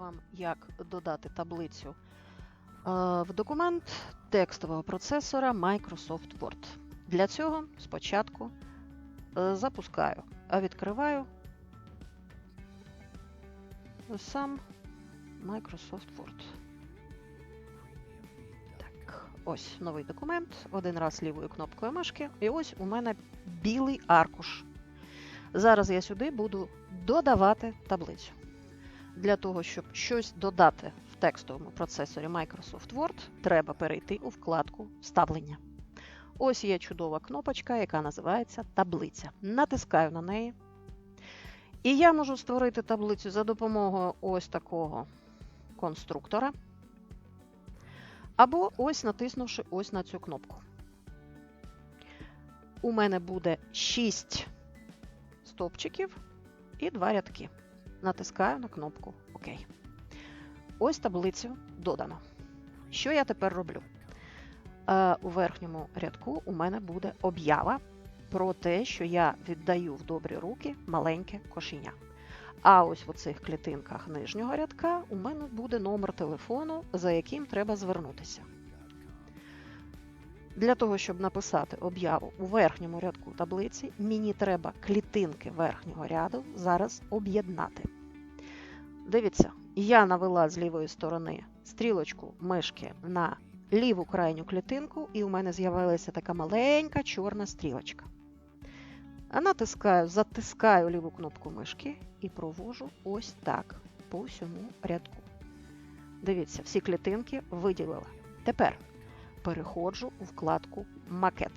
вам, як додати таблицю е, в документ текстового процесора Microsoft Word. Для цього спочатку е, запускаю, а відкриваю сам Microsoft Word. Ось новий документ. Один раз лівою кнопкою мишки. І ось у мене білий аркуш. Зараз я сюди буду додавати таблицю. Для того, щоб щось додати в текстовому процесорі Microsoft Word, треба перейти у вкладку Вставлення. Ось є чудова кнопочка, яка називається Таблиця. Натискаю на неї. І я можу створити таблицю за допомогою ось такого конструктора. Або ось натиснувши ось на цю кнопку. У мене буде 6 стовпчиків і 2 рядки. Натискаю на кнопку ОК. Ось таблицю додано. Що я тепер роблю? Е, у верхньому рядку у мене буде об'ява про те, що я віддаю в добрі руки маленьке кошеня. А ось в оцих клітинках нижнього рядка у мене буде номер телефону, за яким треба звернутися. Для того, щоб написати об'яву у верхньому рядку таблиці, мені треба клітинки верхнього ряду зараз об'єднати. Дивіться, я навела з лівої сторони стрілочку мишки на ліву крайню клітинку, і у мене з'явилася така маленька чорна стрілочка. Натискаю, затискаю ліву кнопку мишки і провожу ось так по всьому рядку. Дивіться, всі клітинки виділила. Тепер переходжу у вкладку Макет.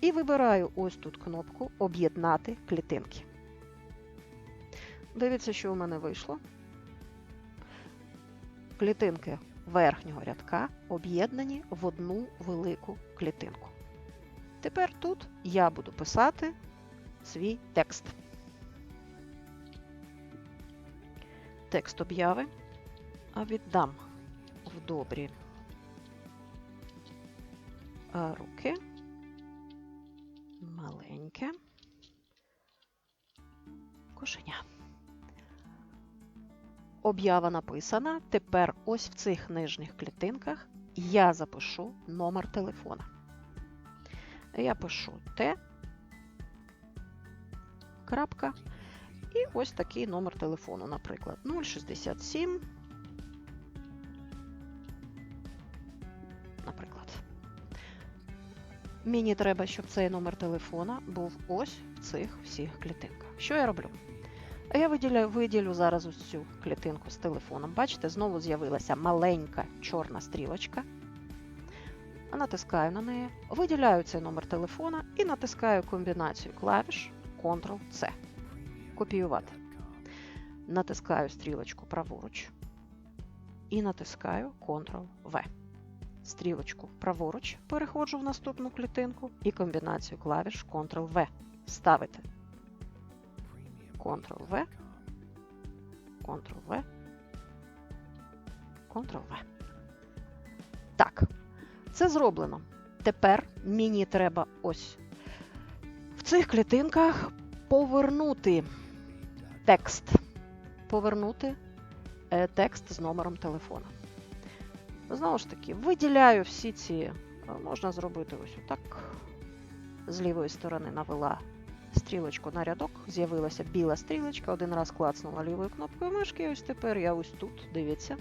І вибираю ось тут кнопку Об'єднати клітинки. Дивіться, що у мене вийшло. Клітинки верхнього рядка об'єднані в одну велику клітинку. Тепер тут я буду писати свій текст. Текст обяви, віддам в добрі руки. Маленьке кошеня. Об'ява написана. Тепер ось в цих нижніх клітинках я запишу номер телефона. Я пишу Т. Крапка. І ось такий номер телефону, наприклад, 067. Мені треба, щоб цей номер телефона був ось в цих всіх клітинках. Що я роблю? Я виділю, виділю зараз ось цю клітинку з телефоном. Бачите, знову з'явилася маленька чорна стрілочка. Натискаю на неї, виділяю цей номер телефона і натискаю комбінацію клавіш Ctrl-C. Копіювати. Натискаю стрілочку праворуч і натискаю Ctrl-V. Стрілочку праворуч переходжу в наступну клітинку і комбінацію клавіш Ctrl-V. Ставити. Ctrl-V, Ctrl-V, Ctrl-V. Так, це зроблено. Тепер мені треба ось в цих клітинках повернути текст. Повернути е, текст з номером телефона. Знову ж таки, виділяю всі ці, е, можна зробити ось отак. З лівої сторони навела стрілочку на рядок, з'явилася біла стрілочка, один раз клацнула лівою кнопкою мишки, і ось тепер я ось тут, дивіться,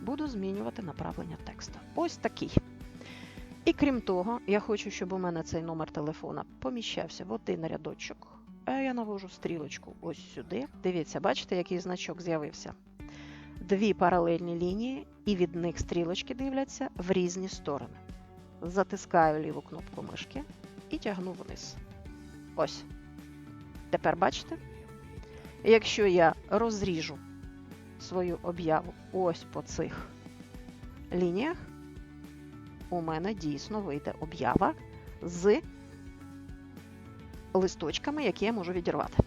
буду змінювати направлення тексту. Ось такий. І крім того, я хочу, щоб у мене цей номер телефона поміщався в один рядочок. А я навожу стрілочку ось сюди. Дивіться, бачите, який значок з'явився? Дві паралельні лінії, і від них стрілочки дивляться в різні сторони. Затискаю ліву кнопку мишки і тягну вниз. Ось. Тепер бачите? Якщо я розріжу свою об'яву ось по цих лініях, у мене дійсно вийде об'ява з листочками, які я можу відірвати.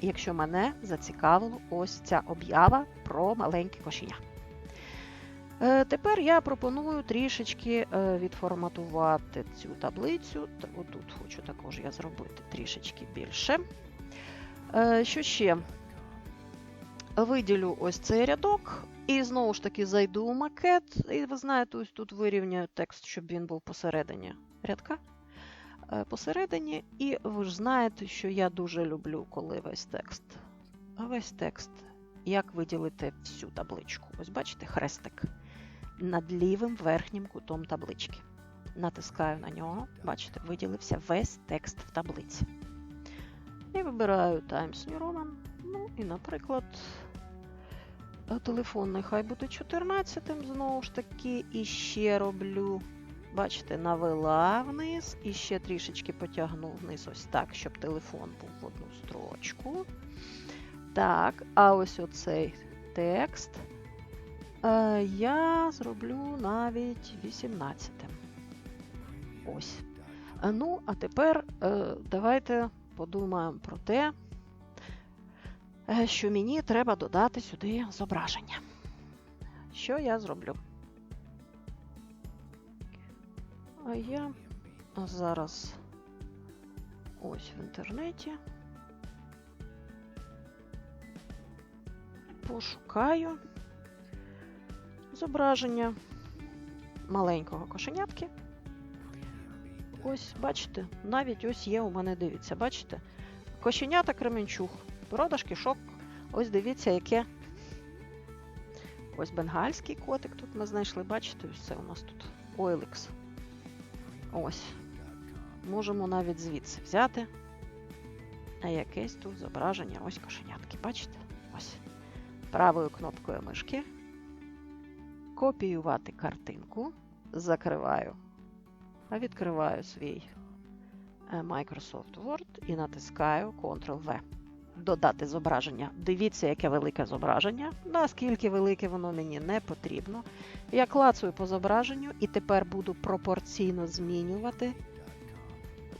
Якщо мене зацікавила ось ця об'ява про маленьке кошеня. Е, Тепер я пропоную трішечки е, відформатувати цю таблицю. Отут хочу також я зробити трішечки більше. Е, Що ще? виділю ось цей рядок і знову ж таки зайду у макет. І ви знаєте, ось тут вирівняю текст, щоб він був посередині рядка. Е, Посередині, і ви ж знаєте, що я дуже люблю, коли весь текст. Весь текст. Як виділити всю табличку? Ось бачите, хрестик над лівим верхнім кутом таблички. Натискаю на нього, бачите, виділився весь текст в таблиці. І вибираю Times New Roman. Ну і, наприклад, телефон нехай буде 14 знову ж таки, і ще роблю. Бачите, навела вниз і ще трішечки потягну вниз, ось так, щоб телефон був в одну строчку. Так, а ось оцей текст е, я зроблю навіть 18. Ось. Ну, а тепер е, давайте подумаємо про те, е, що мені треба додати сюди зображення. Що я зроблю? А я зараз ось в інтернеті пошукаю зображення маленького кошенятки. Ось, бачите, навіть ось є у мене, дивіться, бачите? Кошенята Кременчуг, продаж кишок. Ось дивіться, яке. Ось бенгальський котик тут ми знайшли, бачите, це у нас тут OLX. Ось. Можемо навіть звідси взяти. А якесь тут зображення, ось кошенятки, бачите? Ось. Правою кнопкою мишки. Копіювати картинку. Закриваю. А відкриваю свій е, Microsoft Word і натискаю Ctrl-V. Додати зображення. Дивіться, яке велике зображення. Наскільки велике воно мені не потрібно. Я клацаю по зображенню і тепер буду пропорційно змінювати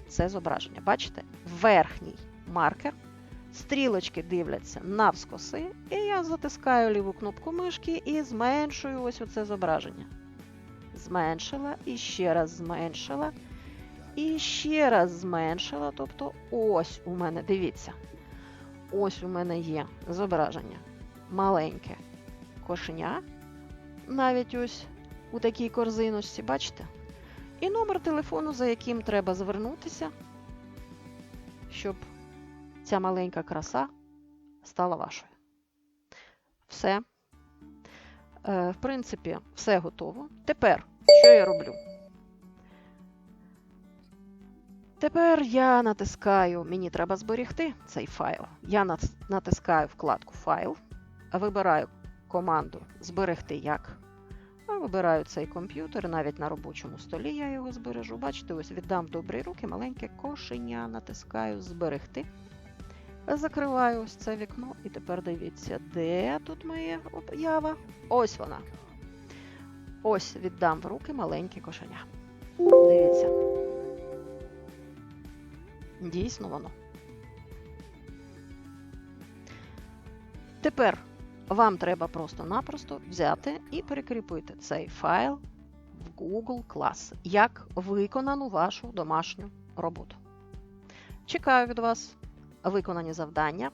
це зображення. Бачите? Верхній маркер. Стрілочки дивляться навскоси, і я затискаю ліву кнопку мишки і зменшую ось оце зображення. Зменшила, і ще раз зменшила, і ще раз зменшила. Тобто, ось у мене, дивіться, ось у мене є зображення маленьке кошеня, навіть ось у такій корзиночці, бачите? І номер телефону, за яким треба звернутися, щоб ця маленька краса стала вашою. Все. Е, В принципі, все готово. Тепер, що я роблю? Тепер я натискаю, мені треба зберегти цей файл. Я натискаю вкладку Файл, вибираю команду Зберегти як. А Вибираю цей комп'ютер, навіть на робочому столі я його збережу. Бачите, ось віддам добрі руки, маленьке кошеня, натискаю Зберегти. Закриваю ось це вікно, і тепер дивіться, де тут моя об'ява? Ось вона. Ось віддам в руки маленьке кошеня. Дивіться. Дійсно воно. Тепер вам треба просто-напросто взяти і перекріпити цей файл в Google Class, як виконану вашу домашню роботу. Чекаю від вас виконані завдання.